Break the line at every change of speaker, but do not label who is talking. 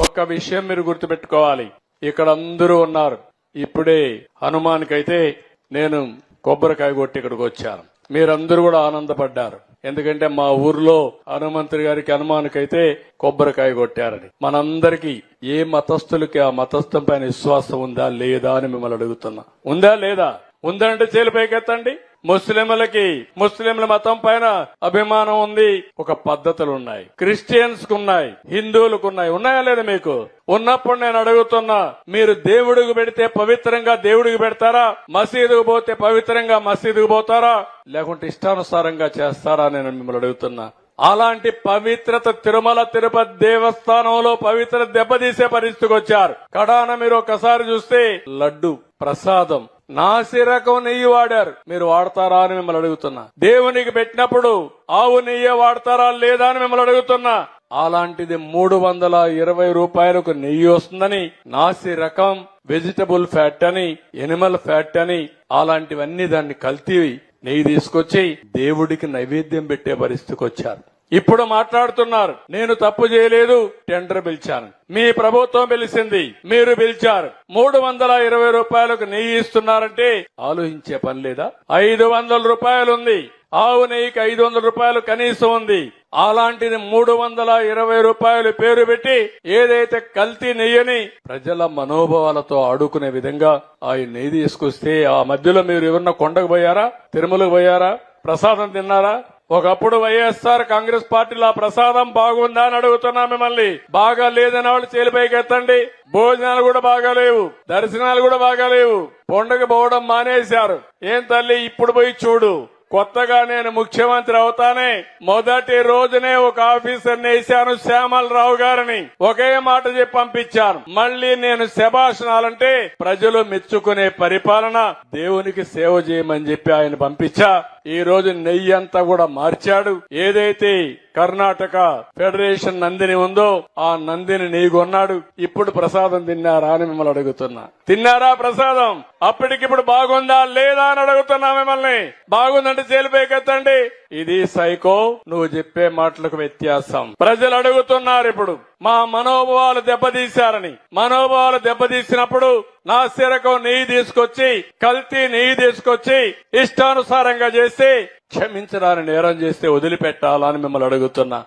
ఒక్క విషయం మీరు గుర్తుపెట్టుకోవాలి. ఇక్కడ అందరూ ఉన్నారు. ఇప్పుడే హనుమాన్కైతే నేను కొబ్బరికాయ కొట్టి ఇక్కడికి వచ్చాను. మీరందరూ కూడా ఆనందపడ్డారు. ఎందుకంటే మా ఊర్లో హనుమంతుడి గారికి హనుమానికైతే కొబ్బరికాయ కొట్టారని. మనందరికీ ఏ మతస్థులకి ఆ మతస్థం పైన విశ్వాసం ఉందా లేదా అని మిమ్మల్ని అడుగుతున్నా. ఉందా లేదా? ఉందంటే చేలిపైకెత్తండి ముస్లింలకి ముస్లింల మతం పైన అభిమానం ఉంది. ఒక పద్ధతులు ఉన్నాయి క్రిస్టియన్స్కు ఉన్నాయి హిందువులకు ఉన్నాయి ఉన్నాయా లేదా మీకు? ఉన్నప్పుడు నేను అడుగుతున్నా మీరు దేవుడికి పెడితే పవిత్రంగా దేవుడికి పెడతారా? మసీదుకు పోతే పవిత్రంగా మసీదుకు పోతారా? లేకుంటే ఇష్టానుసారంగా చేస్తారా నేను మిమ్మల్ని అడుగుతున్నా. అలాంటి పవిత్రత తిరుమల తిరుపతి దేవస్థానంలో పవిత్ర దెబ్బతీసే పరిస్థితికి వచ్చారు. కడాన మీరు ఒకసారి చూస్తే లడ్డు ప్రసాదం నాసి రకం నెయ్యి వాడారు. మీరు వాడతారా అని మిమ్మల్ని అడుగుతున్నా. దేవునికి పెట్టినప్పుడు ఆవు నెయ్యి వాడతారా లేదా అని మిమ్మల్ని అడుగుతున్నా. అలాంటిది మూడు వందల ఇరవై రూపాయలకు నెయ్యి వస్తుందని నాసి రకం వెజిటబుల్ ఫ్యాట్ అని ఎనిమల్ ఫ్యాట్ అని అలాంటివన్నీ దాన్ని కల్తీ నెయ్యి తీసుకొచ్చి దేవుడికి నైవేద్యం పెట్టే పరిస్థితికి వచ్చారు. ఇప్పుడు మాట్లాడుతున్నారు. నేను తప్పు చేయలేదు. టెండర్ పిలిచాను. మీ ప్రభుత్వం పిలిచింది. మీరు పిలిచారు. మూడు వందల ఇరవై రూపాయలకు నెయ్యి ఇస్తున్నారంటే ఆలోచించే పని లేదా? ఐదు వందల రూపాయలు ఉంది. ఆవు నెయ్యికి ఐదు వందల రూపాయలు కనీసం ఉంది. అలాంటిది మూడు వందల ఇరవై రూపాయలు పేరు పెట్టి ఏదైతే కల్తీ నెయ్యని ప్రజల మనోభావాలతో ఆడుకునే విధంగా ఆ నెయ్యి తీసుకొస్తే ఆ మధ్యలో మీరు ఎవరన్నా కొండకు పోయారా? తిరుమలకు పోయారా? ప్రసాదం తిన్నారా? ఒకప్పుడు వైఎస్ఆర్ కాంగ్రెస్ పార్టీలో ప్రసాదం బాగుందా అని అడుగుతున్నా మిమ్మల్ని. బాగా లేదని వాళ్ళు చేలిపైకి ఎత్తండి. భోజనాలు కూడా బాగా లేవు. దర్శనాలు కూడా బాగా లేవు. పండుగ పోవడం మానేశారు. ఏం తల్లి ఇప్పుడు పోయి చూడు. కొత్తగా నేను ముఖ్యమంత్రి అవుతానే. మొదటి రోజునే ఒక ఆఫీసర్ వేశాను శ్యామల్ రావు గారిని. ఒకే మాట చెప్పి పంపించాను. మళ్ళీ నేను శభాషణాలంటే ప్రజలు మెచ్చుకునే పరిపాలన. దేవునికి సేవ చేయమని చెప్పి ఆయన పంపించా. ఈ రోజు నెయ్యి అంతా కూడా మార్చాడు. ఏదైతే కర్ణాటక ఫెడరేషన్ నందిని ఉందో ఆ నందిని నెయ్యి కొన్నాడు. ఇప్పుడు ప్రసాదం తిన్నారా అని మిమ్మల్ని అడుగుతున్నా. తిన్నారా ప్రసాదం? అప్పటికిప్పుడు బాగుందా లేదా అని అడుగుతున్నా మిమ్మల్ని. బాగుందంటే చేలిపైకెత్తండి ఇది సైకో నువ్వు చెప్పే మాటలకు వ్యత్యాసం. ప్రజలు అడుగుతున్నారు ఇప్పుడు. మా మనోభావాలు దెబ్బతీశారని. మనోభావాలు దెబ్బతీసినప్పుడు నా సిరకం నెయ్యి తీసుకొచ్చి కల్తీ నెయ్యి తీసుకొచ్చి ఇష్టానుసారంగా చేసి క్షమించరాని నేరం చేస్తే వదిలిపెట్టాలని మిమ్మల్ని అడుగుతున్నా.